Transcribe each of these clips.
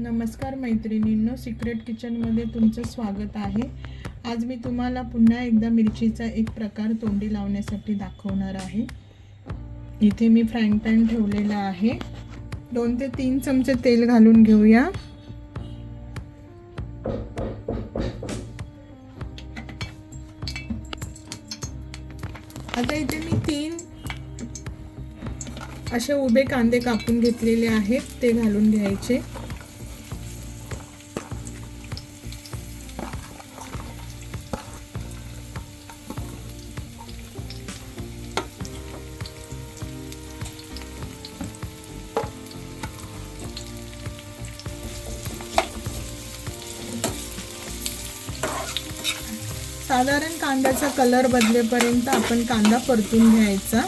नमस्कार मैत्रिणींनो सिक्रेट किचनमध्ये तुमचं स्वागत आहे. आज मी तुम्हाला पुन्हा एकदा मिरचीचा एक प्रकार तोंडी लावण्यासाठी दाखवणार आहे. इथे मी फ्राईंग पॅन ठेवलेला आहे. दोन ते तीन चमचे तेल घालून घेऊया. आता इथे मी तीन असे उभे कांदे कापून घेतलेले आहेत ते घालून घ्यायचे. साधारण कांद्याचा कलर बदलेपर्यंत आपण कांदा परतून घ्यायचा.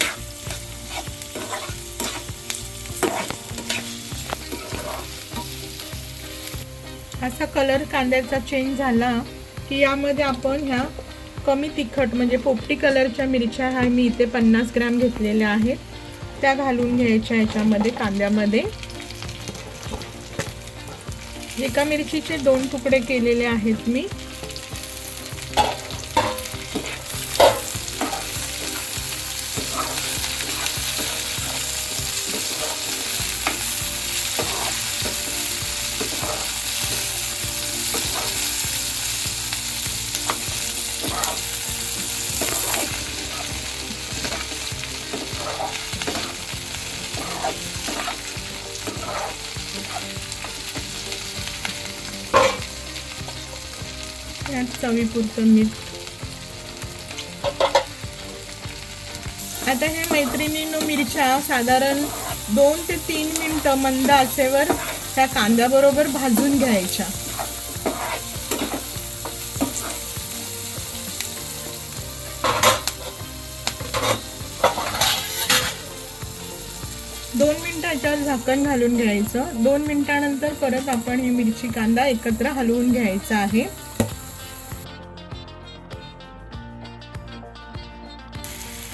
असा कलर कांद्याचा चेंज झाला की यामध्ये आपण ह्या कमी तिखट म्हणजे पोपटी कलरच्या मिरच्या ह्या मी इथे पन्नास ग्रॅम घेतलेल्या आहेत. त्या घालून घ्यायच्या ह्याच्यामध्ये कांद्यामध्ये. एका मिरचीचे दोन तुकडे केलेले आहेत मी. यात चवीपुरतं मीठ. आता हे मैत्रिणींनो मिरच्या साधारण दोन ते तीन मिनटं मंद आचेवर त्या कांद्याबरोबर भाजून घ्यायच्या. दोन मिनिटं याच्यावर झाकण घालून घ्यायचं. दोन मिनिटानंतर परत आपण ही मिरची कांदा एकत्र हलवून घ्यायचा आहे.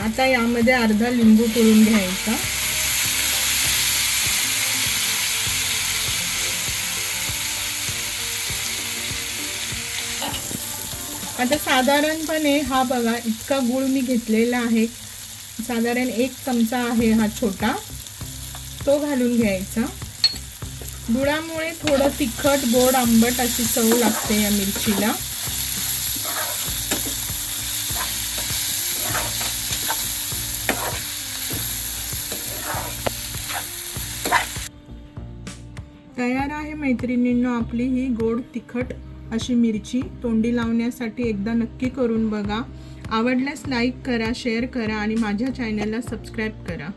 आता यामध्ये अर्धा लिंबू पिळून घ्यायचा. आता साधारणपणे हा बघा इतका गुळ मी घेतलेला आहे. साधारण एक चमचा आहे हा छोटा. तो घालून घ्यायचा. गुळामुळे थोडं तिखट गोड आंबट अशी चव लागते या मिरचीला. तयार आहे मैत्रिणींनो आपली ही गोड तिखट अशी मिरची. तोंडी लावण्यासाठी एकदा नक्की करून बघा. आवडल्यास लाईक करा शेअर करा आणि माझ्या चॅनलला सबस्क्राईब करा.